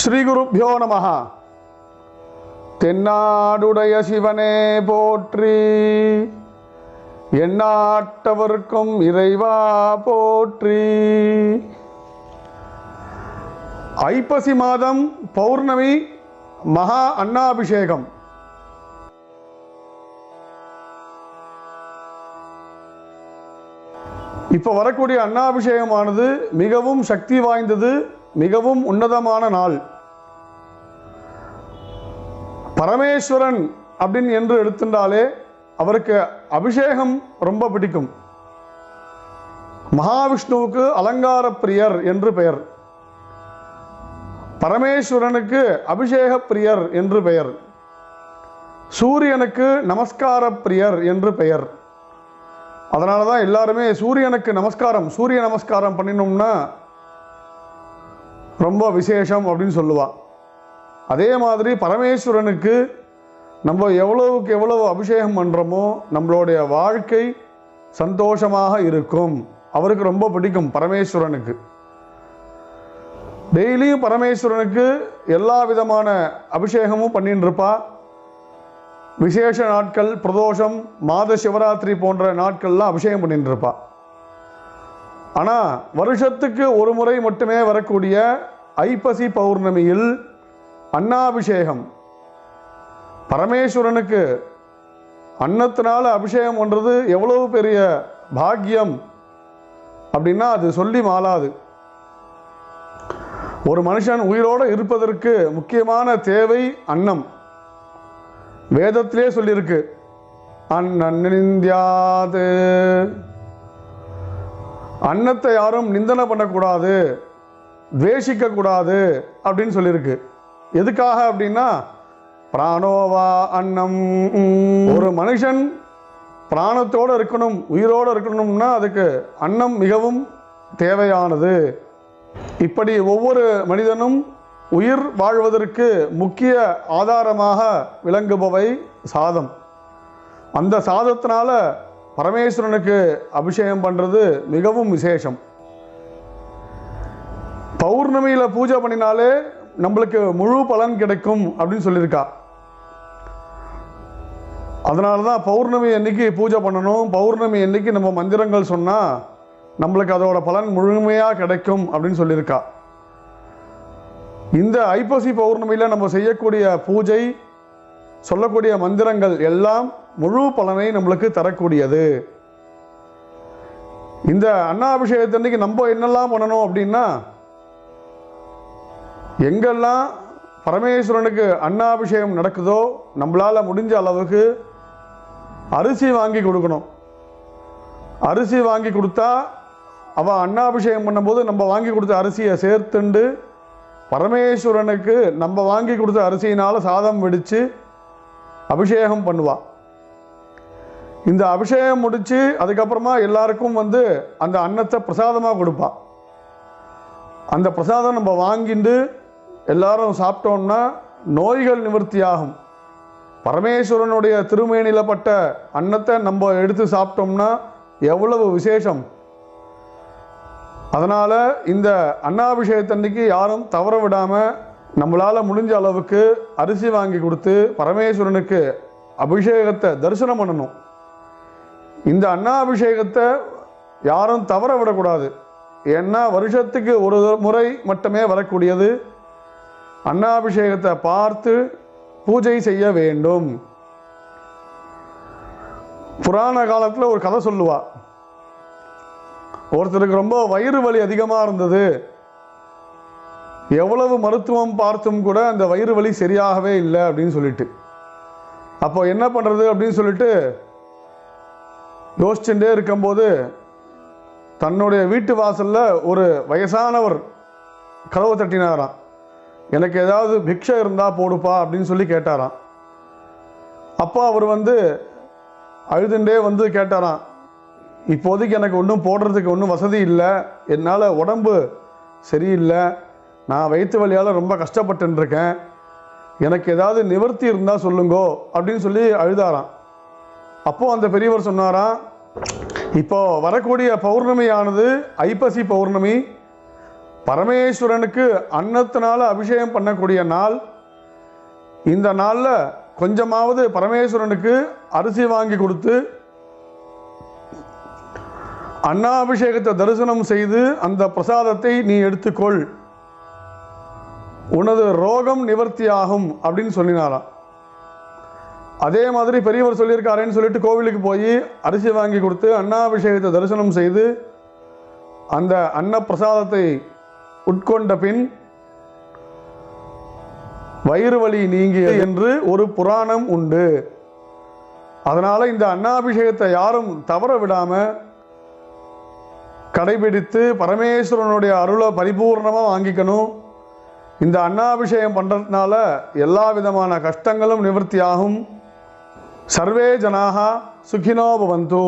ஸ்ரீகுருப்பியோ நம தென்னாடுடைய சிவனே போற்றி. எண்ணாட்டவர்க்கும் இறைவா போற்றி. ஐப்பசி மாதம் பௌர்ணமி மகா அன்னாபிஷேகம். இப்போ வரக்கூடிய அன்னாபிஷேகமானது மிகவும் சக்தி வாய்ந்தது. மிகவும் உன்னதமான நாள். பரமேஸ்வரன் அப்படின்னு என்று எடுத்துட்டாலே அவருக்கு அபிஷேகம் ரொம்ப பிடிக்கும். மகாவிஷ்ணுவுக்கு அலங்கார பிரியர் என்று பெயர். பரமேஸ்வரனுக்கு அபிஷேக பிரியர் என்று பெயர். சூரியனுக்கு நமஸ்கார பிரியர் என்று பெயர். அதனால தான் எல்லாருமே சூரியனுக்கு நமஸ்காரம் சூரிய நமஸ்காரம் பண்ணினோம்னா ரொம்ப விசேஷம் அப்படின்னு சொல்லுவாள் அதே மாதிரி பரமேஸ்வரனுக்கு நம்ம எவ்வளவுக்கு எவ்வளவு அபிஷேகம் பண்ணுறோமோ நம்மளுடைய வாழ்க்கை சந்தோஷமாக இருக்கும். அவருக்கு ரொம்ப பிடிக்கும் பரமேஸ்வரனுக்கு. டெய்லியும் பரமேஸ்வரனுக்கு எல்லா விதமான அபிஷேகமும் பண்ணிட்டு இருப்பா விசேஷ நாட்கள் பிரதோஷம் மாத சிவராத்திரி போன்ற நாட்கள்லாம் அபிஷேகம் பண்ணிட்டு இருப்பா ஆனால் வருஷத்துக்கு ஒரு முறை மட்டுமே வரக்கூடிய ஐப்பசி பௌர்ணமியில் அன்னாபிஷேகம். பரமேஸ்வரனுக்கு அன்னத்தினால அபிஷேகம் பண்ணுறது எவ்வளவு பெரிய பாக்கியம் அப்படின்னா அது சொல்லி மாளாது. ஒரு மனுஷன் உயிரோடு இருப்பதற்கு முக்கியமான தேவை அன்னம். வேதத்திலே சொல்லியிருக்கு. அந்நிந்தியாது அன்னத்தை யாரும் நிந்தனை பண்ணக்கூடாது. துவேஷிக்க கூடாது அப்படின்னு சொல்லியிருக்கு. எதுக்காக அப்படின்னா பிராணோவா அன்னம். ஒரு மனுஷன் பிராணத்தோடு இருக்கணும் உயிரோடு இருக்கணும்னா அதுக்கு அன்னம் மிகவும் தேவையானது. இப்படி ஒவ்வொரு மனிதனும் உயிர் வாழ்வதற்கு முக்கிய ஆதாரமாக விளங்குபவை சாதம். அந்த சாதத்தினால பரமேஸ்வரனுக்கு அபிஷேகம் பண்ணுறது மிகவும் விசேஷம். பௌர்ணமியில் பூஜை பண்ணினாலே நம்மளுக்கு முழு பலன் கிடைக்கும் அப்படின்னு சொல்லியிருக்கா. அதனால தான் பௌர்ணமி அன்னைக்கு பூஜை பண்ணணும். பௌர்ணமி அன்னைக்கு நம்ம மந்திரங்கள் சொன்னால் நம்மளுக்கு அதோட பலன் முழுமையாக கிடைக்கும் அப்படின்னு சொல்லியிருக்கா. இந்த ஐப்பசி பௌர்ணமியில் நம்ம செய்யக்கூடிய பூஜை சொல்லக்கூடிய மந்திரங்கள் எல்லாம் முழு பலனை நம்மளுக்கு தரக்கூடியது. இந்த அன்னாபிஷேகத்தன்னைக்கு நம்ம என்னெல்லாம் பண்ணணும் அப்படின்னா எங்கெல்லாம் பரமேஸ்வரனுக்கு அன்னாபிஷேகம் நடக்குதோ நம்மளால் முடிஞ்ச அளவுக்கு அரிசி வாங்கி கொடுக்கணும். அரிசி வாங்கி கொடுத்தா அவள் அன்னாபிஷேகம் பண்ணும்போது நம்ம வாங்கி கொடுத்த அரிசியை சேர்த்துண்டு பரமேஸ்வரனுக்கு நம்ம வாங்கி கொடுத்த அரிசியினால் சாதம் வெடித்து அபிஷேகம் பண்ணுவாள் இந்த அபிஷேகம் முடித்து அதுக்கப்புறமா எல்லாருக்கும் வந்து அந்த அன்னத்தை பிரசாதமாக கொடுப்பாள் அந்த பிரசாதம் நம்ம வாங்கிட்டு எல்லாரும் சாப்பிட்டோம்னா நோய்கள் நிவர்த்தியாகும். பரமேஸ்வரனுடைய திருமேனியில் பட்ட அன்னத்தை நம்ம எடுத்து சாப்பிட்டோம்னா எவ்வளவு விசேஷம்? அதனால் இந்த அன்னாபிஷேகத்தன்னைக்கு யாரும் தவற விடாமல் நம்மளால் முடிஞ்ச அளவுக்கு அரிசி வாங்கி கொடுத்து பரமேஸ்வரனுக்கு அபிஷேகத்தை தரிசனம் பண்ணணும். இந்த அன்னாபிஷேகத்தை யாரும் தவற விடக்கூடாது. ஏன்னா வருஷத்துக்கு ஒரு முறை மட்டுமே வரக்கூடியது. அன்னாபிஷேகத்தை பார்த்து பூஜை செய்ய வேண்டும். புராண காலத்தில் ஒரு கதை சொல்லுவா. ஒருத்தருக்கு ரொம்ப வயிறு வலி அதிகமாக இருந்தது. எவ்வளவு மருத்துவம் பார்த்தும் கூட அந்த வயிறு வலி சரியாகவே இல்லை அப்படின்னு சொல்லிட்டு. அப்போ என்ன பண்ணுறது அப்படின்னு சொல்லிட்டு யோசிச்சுட்டே இருக்கும்போது தன்னுடைய வீட்டு வாசலில் ஒரு வயசானவர் கதவை தட்டினாராம். எனக்கு ஏதாவது பிக்ஷை இருந்தால் போடுப்பா அப்படின்னு சொல்லி கேட்டாராம். அப்போ அவர் வந்து அழுதுண்டே வந்து கேட்டாராம். இப்போதைக்கு எனக்கு ஒன்றும் போடுறதுக்கு ஒன்றும் வசதி இல்லை. என்னால் உடம்பு சரியில்லை. நான் வயிற்று வழியால் ரொம்ப கஷ்டப்பட்டுன்னு இருக்கேன். எனக்கு ஏதாவது நிவர்த்தி இருந்தால் சொல்லுங்கோ அப்படின்னு சொல்லி அழுதாராம். அப்போது அந்த பெரியவர் சொன்னாராம் இப்போ வரக்கூடிய பௌர்ணமியானது ஐப்பசி பௌர்ணமி பரமேஸ்வரனுக்கு அன்னத்தினால அபிஷேகம் பண்ணக்கூடிய நாள். இந்த நாளில் கொஞ்சமாவது பரமேஸ்வரனுக்கு அரிசி வாங்கி கொடுத்து அன்னாபிஷேகத்தை தரிசனம் செய்து அந்த பிரசாதத்தை நீ எடுத்துக்கொள். உனது ரோகம் நிவர்த்தியாகும் அப்படின்னு சொல்லினாராம். அதே மாதிரி பெரியவர் சொல்லியிருக்காரேன்னு சொல்லிட்டு கோவிலுக்கு போய் அரிசி வாங்கி கொடுத்து அன்னாபிஷேகத்தை தரிசனம் செய்து அந்த அன்ன பிரசாதத்தை உட்கொண்ட பின் வயிறு வலி நீங்கியது என்று ஒரு புராணம் உண்டு. அதனால் இந்த அன்னாபிஷேகத்தை யாரும் தவற விடாமல் கடைபிடித்து பரமேஸ்வரனுடைய அருளை பரிபூர்ணமாக வாங்கிக்கணும். இந்த அன்னாபிஷேகம் பண்ணுறதுனால எல்லா விதமான கஷ்டங்களும் நிவர்த்தியாகும். சர்வே ஜனாக சுகினோபவந்து